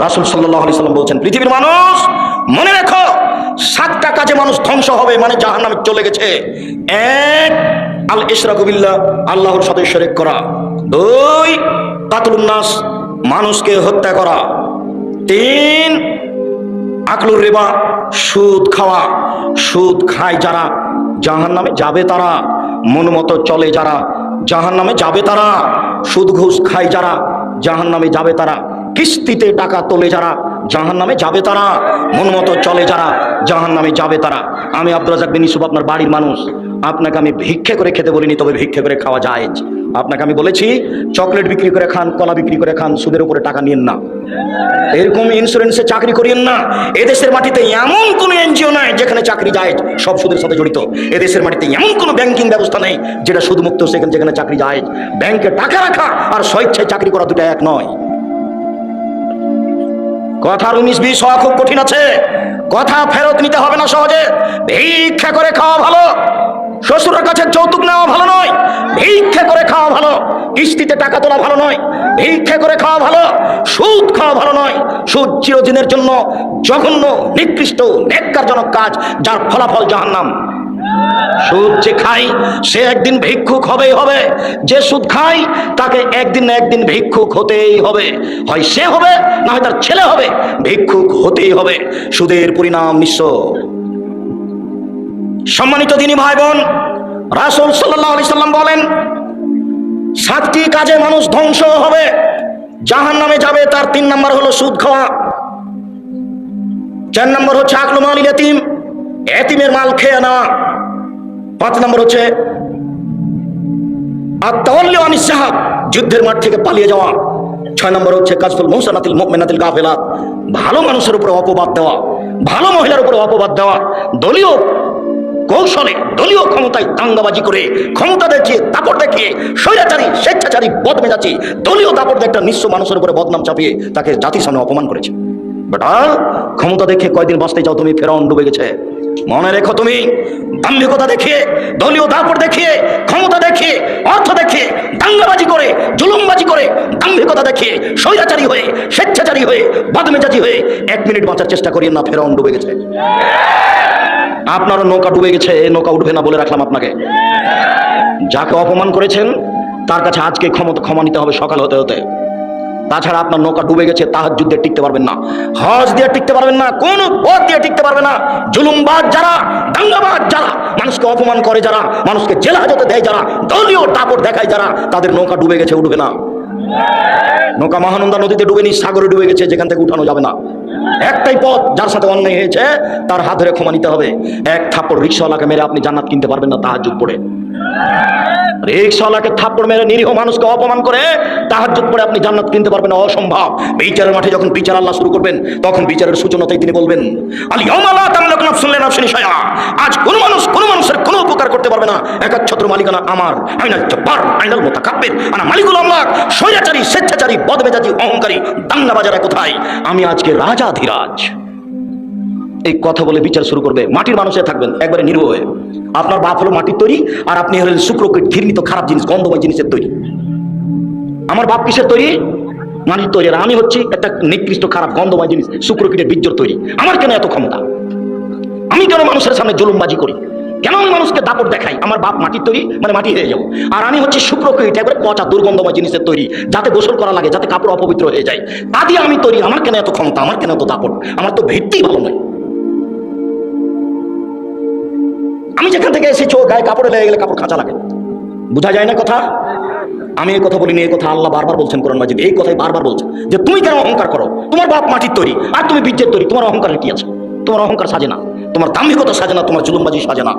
রাসুল সাল্লাম বলছেন, পৃথিবীর মানুষ, মনে রেখো, সাতটা কাজে মানুষ ধ্বংস হবে মানে জাহান নামে চলে গেছে। এক, আল ইশরাকুবিল্লাহ আল্লাহর সাথে শরিক করা। দুই কাতলুন্নাস মানুষকে হত্যা করা। তিন, আকলুর রেবা, সুদ খাওয়া। সুদ খায় যারা জাহান নামে যাবে তারা। মন মতো চলে যারা জাহান নামে যাবে তারা। সুদ ঘুষ খায় যারা জাহান নামে যাবে তারা। কিস্তিতে টাকা তোলে যারা জাহান নামে যাবে তারা। মন মতো চলে যারা জাহান নামে যাবে তারা। আমি আব্দুল রাজাক বিন ইউসুফ আপনার বাড়ির মানুষ। আপনাকে আমি ভিক্ষে করে খেতে বলিনি, তবে ভিক্ষে করে খাওয়া যায় আপনাকে আমি বলেছি, চকলেট বিক্রি করে খান, কলা বিক্রি করে খান, সুদের উপরে টাকা নিন না। এরকম ইন্স্যুরেন্সে চাকরি করিয়েন না। এদেশের মাটিতে এমন কোনো এনজিও নাই যেখানে চাকরি যায় সব সুদের সাথে জড়িত। এদেশের মাটিতে এমন কোনো ব্যাংকিং ব্যবস্থা নেই যেটা সুদমুক্ত সেখানে যেখানে চাকরি যায় ব্যাংকে টাকা রাখা আর স্বেচ্ছায় চাকরি করা দুটো এক নয়। কথার উনিশ বিশ হওয়া খুব কঠিন আছে। কথা ফেরত নিতে হবে না সহজে। ভিক্ষা করে খাওয়া ভালো। শ্বশুরের কাছে যৌতুক নেওয়া ভালো নয়। ভিক্ষা করে খাওয়া ভালো। কিস্তিতে টাকা তোলা ভালো নয়। ভিক্ষা করে খাওয়া ভালো। সুদ খাওয়া ভালো নয়। সুদ চিরদিনের জন্য জঘন্য, নিকৃষ্ট, নেককারজনক কাজ, যার ফলাফল জাহান্নাম। সুদ যে খাই সে একদিন ভিক্ষুক হবেই হবে। যে সুদ খাই তাকে একদিন না একদিন ভিক্ষুক হতেই হবে। হয় সে হবে, না হয় তার ছেলে হবে, ভিক্ষুক হতেই হবে। সুদের পরিণাম নিঃস্ব। সম্মানিত দিনী ভাই বোন রাসুল সাল্লাহ সাল্লাম বলেন, সাতটি কাজে মানুষ ধ্বংস হবে জাহান নামে যাবে, তার তিন নম্বর হলো সুদ খাওয়া। চার নম্বর হচ্ছে আকলুমাল এতিম এতিমের মাল খেয়ে নেওয়া। পাঁচ নম্বর হচ্ছে, আত্মাওয়াল্লি আনিস সাহাব, যুদ্ধের মাঠ থেকে পালিয়ে যাওয়া। ছয় নম্বর হচ্ছে, কাজফুল মৌসানাতিল মুমিনাতিল গাফেলাত। ভালো মানুষের উপরে অপবাদ দেওয়া, ভালো মহিলার উপরে অপবাদ দেওয়া, দলীয় কৌশলে, দলীয় ক্ষমতায় দাঙ্গাবাজি করে, ক্ষমতা দেখিয়ে, দাপট দেখিয়ে, স্বৈরাচারী, স্বেচ্ছাচারী বদমেজাচি দলীয় দাপট একটা নিঃস্ব মানুষের উপরে বদনাম চাপিয়ে তাকে জাতির সামনে অপমান করেছে। বেটা, ক্ষমতা দেখে কয়দিন বাঁচতে চাও তুমি, ফেরাউন ডুবে গেছে। মনে রেখো তুমি। দাম্ভিকতা দেখিয়ে, দলীয় দাপট দেখিয়ে, ক্ষমতা দেখিয়ে, অর্থ দেখিয়ে, দাঙ্গাবাজি করে, জুলুমবাজি করে, দাম্ভিকতা দেখিয়ে, স্বৈরাচারী হয়ে, স্বেচ্ছাচারী হয়ে, বদমেজাজি হয়ে এক মিনিট বাঁচার চেষ্টা করিয়ে না, ফেরাউন ডুবে গেছে। আপনারও নৌকা ডুবে গেছে, এ নৌকা উঠবে না বলে রাখলাম আপনাকে। যাকে অপমান করেছেন, তার কাছে আজকে ক্ষমতা ক্ষমা নিতে হবে সকাল হতে হতে। তাছাড়া আপনার নৌকা ডুবে গেছে, তাহার যুদ্ধে টিকতে পারবেন না। হজ দিয়ে টিকতে পারবেন না, কোনো পথ দিয়ে টিকতে পারবে না। জুলুমবাদ যারা, দাঙ্গাবাজ যারা, মানুষকে অপমান করে যারা, মানুষকে জেল হাজতে দেয় যারা, দলীয় টাপট দেখায় যারা, তাদের নৌকা ডুবে গেছে উঠবে না। নৌকা মহানন্দা নদীতে ডুবে নি, সাগরে ডুবে গেছে, যেখান থেকে উঠানো যাবে না। একটাই পথ যার সাথে অন্যায় হয়েছে, তার হাত ধরে ক্ষমা নিতে হবে। এক থাপ্পড় রিক্সাওয়ালাকে মেরে আপনি জান্নাত কিনতে পারবেন না তাহার যুগ পড়ে। রিক্সাওয়ালাকে থাপ্পড় মেরে নিরীহ মানুষকে অপমান করে তাহার পড়ে আপনি জান্নাত কিনতে পারবেন, অসম্ভব। বিচারের মাঠে যখন বিচার আল্লাহ শুরু করবেন, তখন বিচারের সূচনাতেই তিনি বলবেন আজ কোন মানুষ, কোন মানুষের কোনো উপকার করতে পারবে না। একাচ্ছত্র মালিকানা আমার আইনাল জব্বার আইনাল মুতাকাব্বির, আনা মালিকুল আমলাক, স্বৈরাচারী, স্বেচ্ছাচারী, বদমেজাজি, অহংকারী, দাঙ্গাবাজারা কোথায়? আমি আজকে রাজাধিরাজ এই কথা বলে বিচার শুরু করবে। মাটির মানুষে থাকবেন, একবারে নির্ভ হয়ে। আপনার বাপ হলো মাটির তৈরি, আর আপনি হলেন শুক্রকীট, ঘৃণিত, খারাপ জিনিস, গন্ধময় জিনিসের তৈরি। আমার বাপ কিসের তৈরি? মাটির তৈরি। আর আমি হচ্ছি একটা নিকৃষ্ট, খারাপ, গন্ধময় জিনিস, শুক্রকীটের বীর্যর তৈরি। আমার কেন এত ক্ষমতা? আমি কেন মানুষের সামনে জুলুমবাজি করি? কেন আমি মানুষকে দাপট দেখাই? আমার বাপ মাটির তৈরি মানে মাটি হয়ে যাব। আর আমি হচ্ছে শুক্রকীট, একবারে পচা, দুর্গন্ধময় জিনিসের তৈরি, যাতে গোসল করা লাগে, যাতে কাপড় অপবিত্র হয়ে যায়। তা দিয়ে আমি তৈরি। আমার কেন এত ক্ষমতা? আমার কেন এত দাপট? আমার তো ভিত্তি ভালো নয়। যেখান থেকে এসেছ, গায়ে কাপড়ে লেগে গেলে কাপড় কাঁচা লাগে। বোঝা যায় না কথা? আমি এই কথা বলিনি এই কথা আল্লাহ বারবার বলছেন কোরআন মাজিদ। এই কথাই বারবার বলছেন যে তুমি কেন অহংকার করো? তোমার বাপ মাটির তৈরি, আর তুমি বীর্যের তৈরি, তোমার অহংকারের কি আছে? তোমার অহংকার সাজে না, তোমার দাম্ভিকতা সাজে না, তোমার জুলুমবাজি সাজে না।